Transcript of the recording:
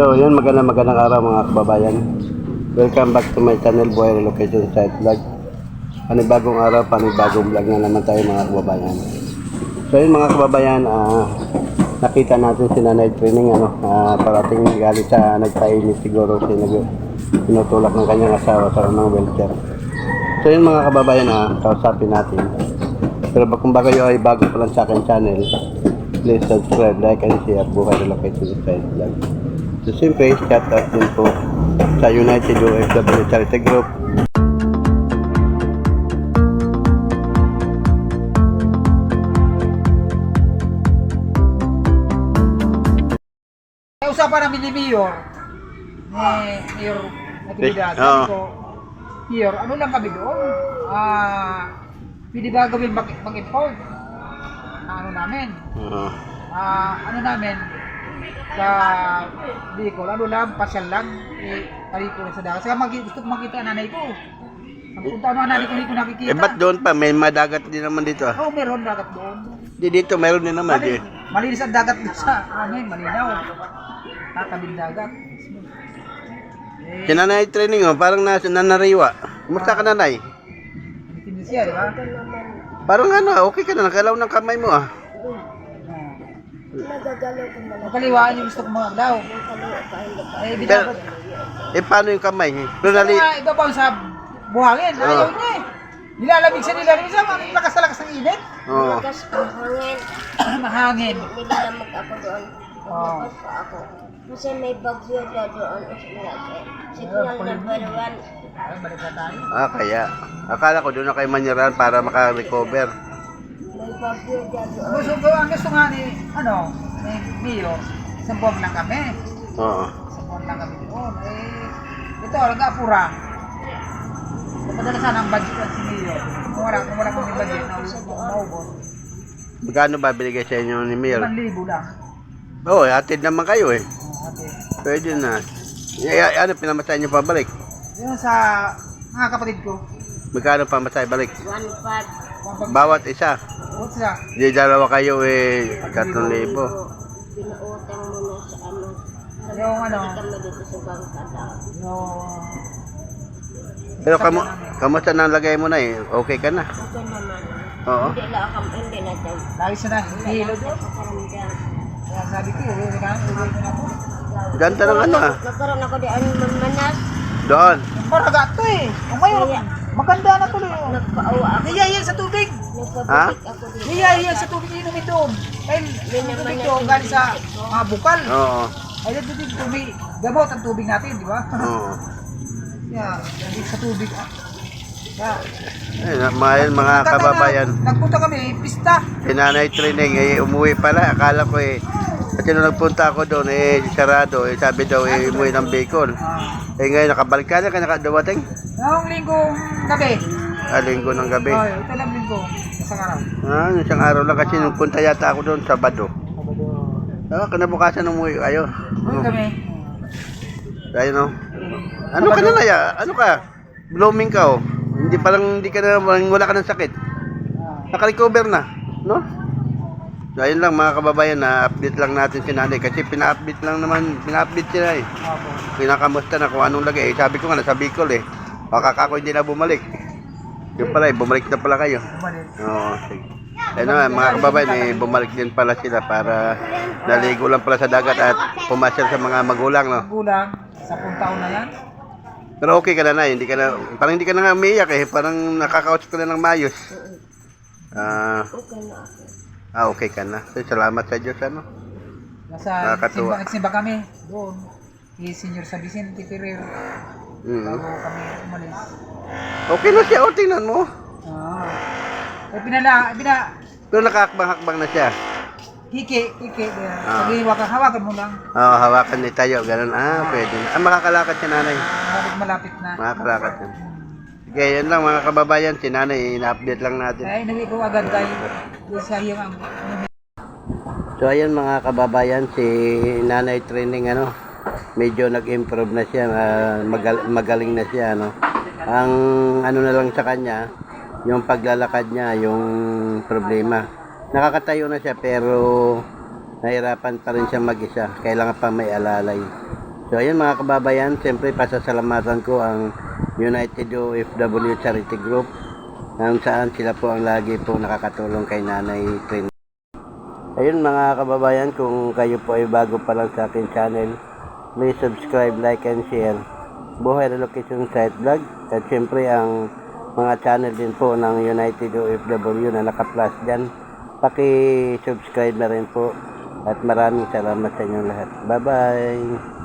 So, yun, magandang magandang araw mga kababayan. Welcome back to my channel, Boy Relocation Site Vlog. Panibagong araw, panibagong vlog na naman tayo mga kababayan. So, yun mga kababayan, ah, nakita natin si Nanay Training, ano, ah, parating galit sa nagpainit siguro si nag tinutulak ng kanyang asawa sa ng wheelchair. So, yun mga kababayan, ah, kausapin natin. Pero kung ba kayo ay bago pa lang sa akin channel, please subscribe, like, and share Buhay Relocation Site Vlog. So, siyempre, shout out din po sa United OFW Charity Group. Eh, usapan namin ni Mayor, ni Mayor Natividad, Oo. sabi ko, Mayor, ano lang kami doon? Ah, pwede ba gawin mag- mag-import? Na ano namin? Oo. Ah, ano namin? Sa Bicol, ano lang, pasyal lang, eh, taliko lang sa dagat. Saka mag gusto ko makita ang nanay ko. Nagpunta ano ang nanay ko, hindi ko nakikita. Eh, ba't doon pa? May madagat din naman dito ah. Oo, meron dagat doon. Di dito, meron din naman. Mali, malinis ang dagat doon sa amin, malinaw. Tatabing dagat. Eh, Si nanay training oh, parang nasa nanariwa. Kumusta ka nanay? Tindi siya, di ba? Parang ano, ah, okay ka na, nakalaw ng kamay mo ah. Makaliwaan yung gusto ko mga daw. Eh, Pero, binabat. eh paano yung kamay? Pero nali, iba pa sa buhangin. Ayaw niya eh. Nilalamig sa nilalamig sa mga lakas na lakas ng init. oh, Lakas ang hangin. Mahangin. Nilalamag ako doon. Oo. Lumabas pa ako. Kasi may bagyo na doon sa Malate. Signal number one. Ay, balik na tayo. ah kaya. Akala ko doon na kayo manyaran para maka-recover. May bagyo na doon. Gusto ko, ang gusto nga ni, ano, ni Mio, isang buwan lang kami. Oo. Isang buwan lang kami doon. Eh, ito, nag-apura. Napadala sana ang budget lang si Mio. Kung wala, kung wala kami budget, na maubos. Magkano ba binigay sa inyo ni Mir? 5,000 lang. Oo, oh, hatid naman kayo eh. Ate. Pwede na. Y- y- ano, pinamasahe nyo pabalik? Yun sa mga kapatid ko. Magkano pamasahe balik? One five. Kung pag Bawat isa. That? Di dalawa kayo eh, 3,000. Pinautang mo na sa ano. Yung ano, Kami dito sa bangka daw. yung... Pero kamu, kamusta na ang lagay mo na eh? Okay ka na? Okay naman. Oo. Hindi lang ako, hindi na tayo. Lagi siya na, hihilo doon. Kaya sabi ko, uwi na, uwi na ako. Ganda ng ano ah. Nagkaroon ako di ano mamanas. Doon. Maraga to eh. O ngayon, maganda na tuloy. oh. Nagpaawa ako. Hiyahiyan sa tubig. Dito. Hiyahiyan sa tubig inumin doon. Dahil yung tubig doon galing sa mga bukal. Oo. Ay, dito din tubig. Gamot ang tubig natin, di ba? Oo. Hindi sa tubig. ah. Kaya, Eh, na- mga, kababayan, na- Nagpunta kami, pista. sinanay training, eh, umuwi pala. Akala ko eh, kasi nung nagpunta ako doon, eh, sarado. Eh, sabi daw, eh, umuwi ng Bicol. Ah. Eh, ngayon, nakabalik ka na, kaya nakadawating. Noong linggong gabi. Ah, linggo ng gabi. Oh, ito lang linggo. Isang araw. Ah, isang araw lang kasi nung punta yata ako doon, Sabado. Ah, kinabukasan umuwi kayo. Uwi kami. Ayun no. Ano ka na naya? Ano ka? Blooming ka oh. Hindi parang hindi ka na wala ka ng sakit. Ah. Naka-recover na, no? So, ayun lang mga kababayan na update lang natin si nanay kasi pina-update lang naman, pina-update siya eh. Pinakamusta na kung anong lagay. Eh, sabi ko nga nasa Bicol eh. Baka ako hindi na bumalik. Yung pala eh, bumalik na pala kayo. Bumalik. Oo, sige. Ayun na, mga kababayan eh, bumalik din pala sila para naligo lang pala sa dagat at pumasyal sa mga magulang, no? Gulang, sa taon na yan. Pero okay ka na na, hindi ka na, parang hindi ka na nga umiyak eh, parang nakakauts ka na ng mayos. Ah, Okay na. Ah, okay ka na. So, salamat sa Diyos, ano? Nasa Nakakatuwa. simba, nagsimba kami doon. Kay Senior sa Vicente Ferrer. Mm. Bago kami umalis. Okay na siya, oh, tingnan mo. Ah. Eh, pinala, pina, Pero nakakbang-hakbang na siya. hiki, hiki. Ah. Sabi, hawakan, hawakan mo lang. Oo, hawakan ni tayo, ganun. Ah, pwede na. Ah, makakalakad si nanay. Malapit, malapit na. Makakalakad na. Yun lang mga kababayan, si nanay, ina-update lang natin. Kaya inuwi ko agad tayo. Sa ang... So ayan mga kababayan, si Nanay Training ano, medyo nag-improve na siya, ah, magal- magaling na siya ano. Ang ano na lang sa kanya, yung paglalakad niya, yung problema. Nakakatayo na siya pero nahirapan pa rin siya mag-isa. Kailangan pa may alalay. So ayun mga kababayan, siyempre pasasalamatan ko ang United OFW Charity Group kung saan sila po ang lagi po nakakatulong kay Nanay Trin. Ayun mga kababayan, kung kayo po ay bago pa lang sa akin channel, please subscribe, like, and share. Buhay Relocation Site Vlog. At siyempre ang mga channel din po ng United OFW na naka-plus dyan. Paki-subscribe na rin po. At maraming salamat sa inyong lahat. Bye-bye!